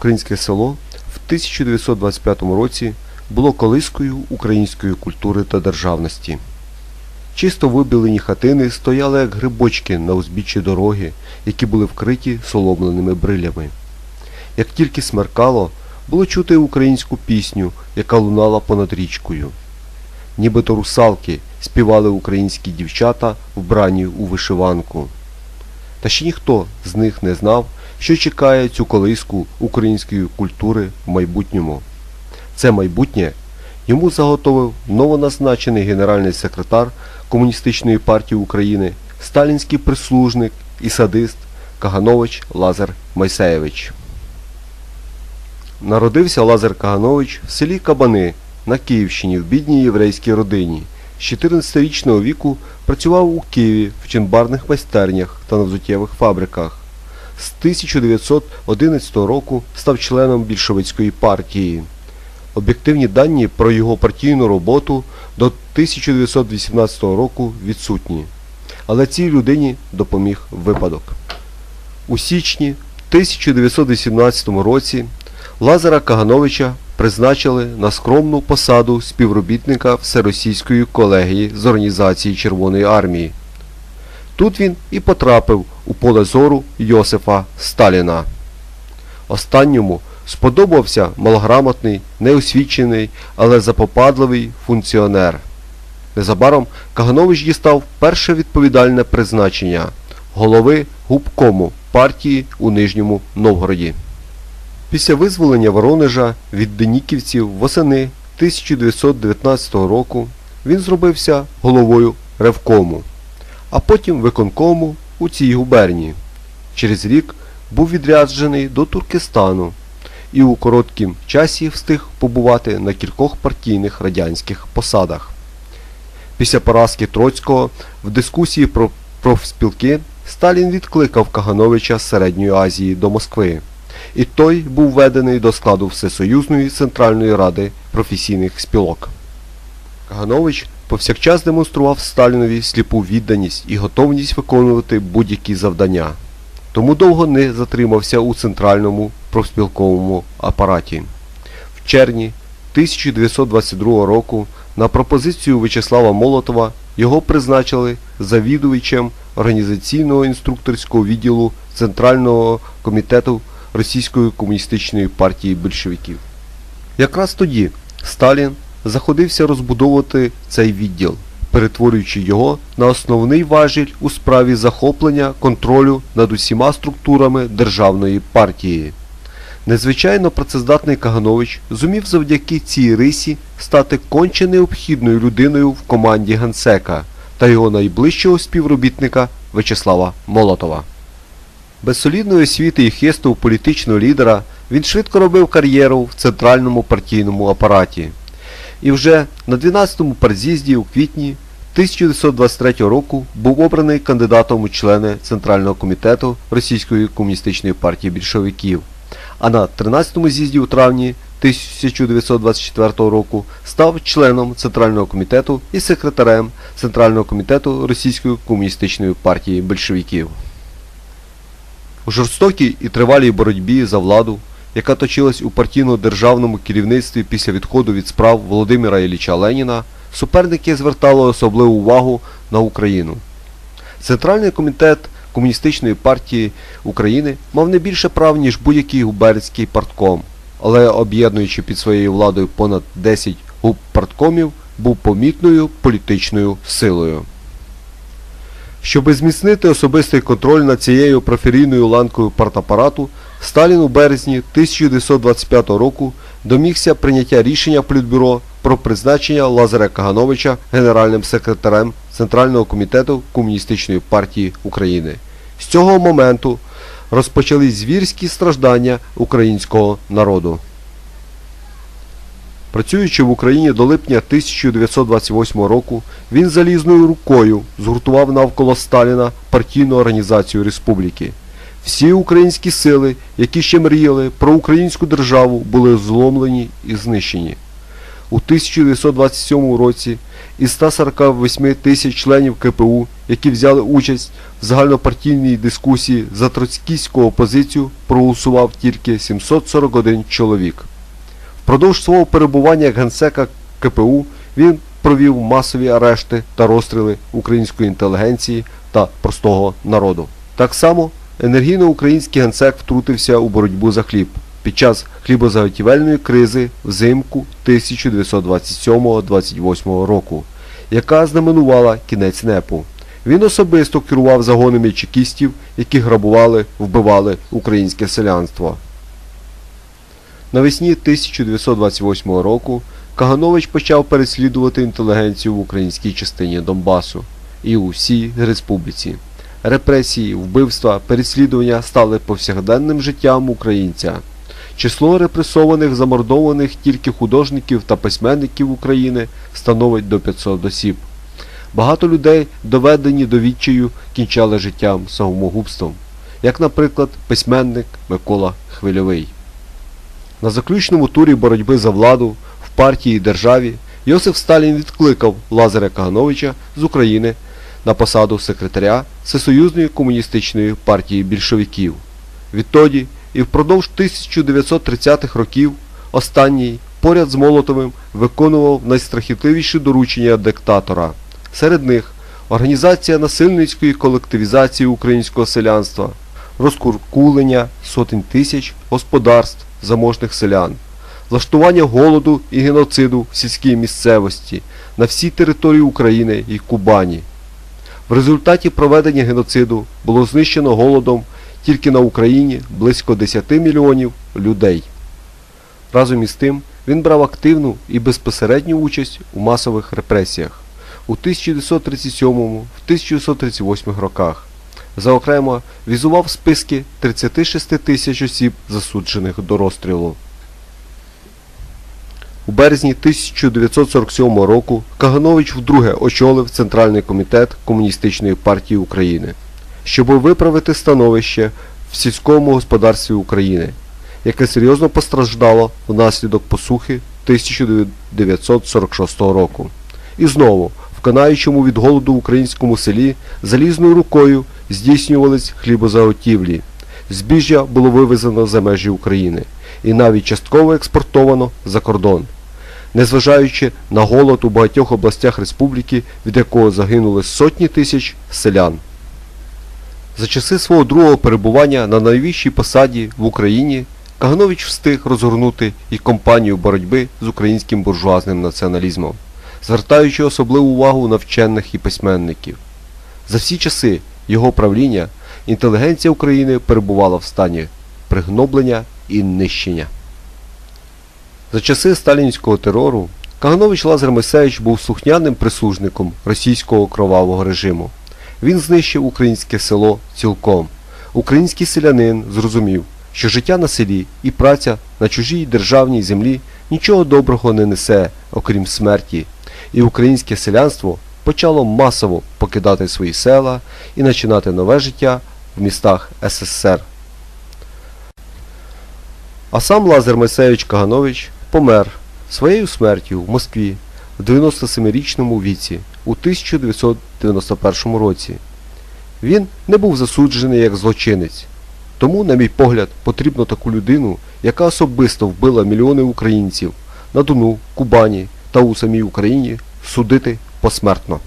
українське село в 1925 році було колискою української культури та державності. Чисто вибілені хатини стояли як грибочки на узбіччі дороги, які були вкриті соломленими брилями. Як тільки смеркало, було чути українську пісню, яка лунала понад річкою. Нібито русалки співали українські дівчата, вбрані у вишиванку. Та ще ніхто з них не знав, що чекає цю колиску української культури в майбутньому. Це майбутнє йому заготовив новоназначений генеральний секретар Комуністичної партії України, сталінський прислужник і садист Каганович Лазар Майсеєвич. Народився Лазар Каганович в селі Кабани на Київщині в бідній єврейській родині. З 14-річного віку працював у Києві в чинбарних майстернях та на взуттєвих фабриках. З 1911 року став членом більшовицької партії. Об'єктивні дані про його партійну роботу до 1918 року відсутні. Але цій людині допоміг випадок. У січні 1918 році Лазара Кагановича призначили на скромну посаду співробітника Всеросійської колегії з організації Червоної армії. Тут він і потрапив у поле зору Йосифа Сталіна. Останньому сподобався малограмотний, неосвічений, але запопадливий функціонер. Незабаром Каганович дістав перше відповідальне призначення голови губкому партії у Нижньому Новгороді. Після визволення Воронежа від деніківців восени 1919 року він зробився головою ревкому, а потім виконкому у цій губернії. Через рік був відряджений до Туркестану і у короткім часі встиг побувати на кількох партійних радянських посадах. Після поразки Троцького в дискусії про профспілки Сталін відкликав Кагановича з Середньої Азії до Москви, і той був введений до складу Всесоюзної Центральної Ради професійних спілок. Каганович повсякчас демонстрував Сталінові сліпу відданість і готовність виконувати будь-які завдання, тому довго не затримався у центральному профспілковому апараті. В червні 1922 року на пропозицію В'ячеслава Молотова його призначили завідувачем організаційного інструкторського відділу Центрального комітету Російської комуністичної партії більшовиків. Якраз тоді Сталін заходився розбудовувати цей відділ, перетворюючи його на основний важіль у справі захоплення контролю над усіма структурами державної партії. Незвичайно працездатний Каганович зумів завдяки цій рисі стати конче необхідною людиною в команді Генсека та його найближчого співробітника В'ячеслава Молотова. Без солідної освіти і хисту політичного лідера він швидко робив кар'єру в центральному партійному апараті. І вже на 12-му партз'їзді у квітні 1923 року був обраний кандидатом у члени Центрального комітету Російської комуністичної партії більшовиків а на 13-му з'їзді у травні 1924 року став членом Центрального комітету і секретарем Центрального комітету Російської комуністичної партії більшовиків. У жорстокій і тривалій боротьбі за владу, яка точилась у партійно-державному керівництві після відходу від справ Володимира Ілліча Леніна, суперники звертали особливу увагу на Україну. Центральний комітет Комуністичної партії України мав не більше прав, ніж будь-який губернський партком, але об'єднуючи під своєю владою понад 10 губпарткомів, був помітною політичною силою. Щоби зміцнити особистий контроль над цією проферійною ланкою партапарату, Сталін у березні 1925 року домігся прийняття рішення Політбюро про призначення Лазаря Кагановича генеральним секретарем Центрального комітету Комуністичної партії України. З цього моменту розпочались звірські страждання українського народу. Працюючи в Україні до липня 1928 року, він залізною рукою згуртував навколо Сталіна партійну організацію республіки. Всі українські сили, які ще мріяли про українську державу, були зломлені і знищені. у 1927 році із 148 тисяч членів КПУ, які взяли участь в загальнопартійній дискусії за троцькійську позицію, проголосував тільки 741 чоловік. Впродовж свого перебування генсека КПУ він провів масові арешти та розстріли української інтелігенції та простого народу. Так само енергійно український генсек втрутився у боротьбу за хліб під час хлібозаготівельної кризи взимку 1927-28 року, яка знаменувала кінець НЕПу. Він особисто керував загонами чекістів, які грабували, вбивали українське селянство. Навесні 1928 року Каганович почав переслідувати інтелігенцію в українській частині Донбасу і у всій республіці. Репресії, вбивства, переслідування стали повсякденним життям українця. Число репресованих, замордованих тільки художників та письменників України становить до 500 осіб. Багато людей, доведені до відчаю, кінчали життям самогубством, як, наприклад, письменник Микола Хвильовий. На заключному турі боротьби за владу в партії і державі Йосиф Сталін відкликав Лазаря Кагановича з України на посаду секретаря Всесоюзної комуністичної партії більшовиків. Відтоді і впродовж 1930-х років останній поряд з Молотовим виконував найстрахітливіші доручення диктатора. Серед них організація насильницької колективізації українського селянства, розкуркулення сотень тисяч господарств заможних селян, влаштування голоду і геноциду в сільській місцевості на всій території України і Кубані. В результаті проведення геноциду було знищено голодом тільки на Україні близько 10 мільйонів людей. Разом із тим він брав активну і безпосередню участь у масових репресіях у 1937-1938 роках. Заокремо візував списки 36 тисяч осіб, засуджених до розстрілу. У березні 1947 року Каганович вдруге очолив Центральний комітет Комуністичної партії України, щоб виправити становище в сільському господарстві України, яке серйозно постраждало внаслідок посухи 1946 року. І знову, в канаючому від голоду українському селі залізною рукою здійснювались хлібозаготівлі. Збіжжя було вивезено за межі України і навіть частково експортовано за кордон. Незважаючи на голод у багатьох областях республіки, від якого загинули сотні тисяч селян. За часи свого другого перебування на найвищій посаді в Україні Каганович встиг розгорнути і кампанію боротьби з українським буржуазним націоналізмом, звертаючи особливу увагу на вчених і письменників. За всі часи його правління інтелігенція України перебувала в стані пригноблення і нищення. За часи сталінського терору Каганович Лазар Мисевич був слухняним прислужником російського кровавого режиму. Він знищив українське село цілком. Український селянин зрозумів, що життя на селі і праця на чужій державній землі нічого доброго не несе, окрім смерті, і українське селянство почало масово покидати свої села і починати нове життя в містах СССР. А сам Лазар Мойсеєвич Каганович помер своєю смертю в Москві в 97-річному віці у 1991 році. Він не був засуджений як злочинець. Тому, на мій погляд, потрібно таку людину, яка особисто вбила мільйони українців на Дону, Кубані та у самій Україні, судити посмертно.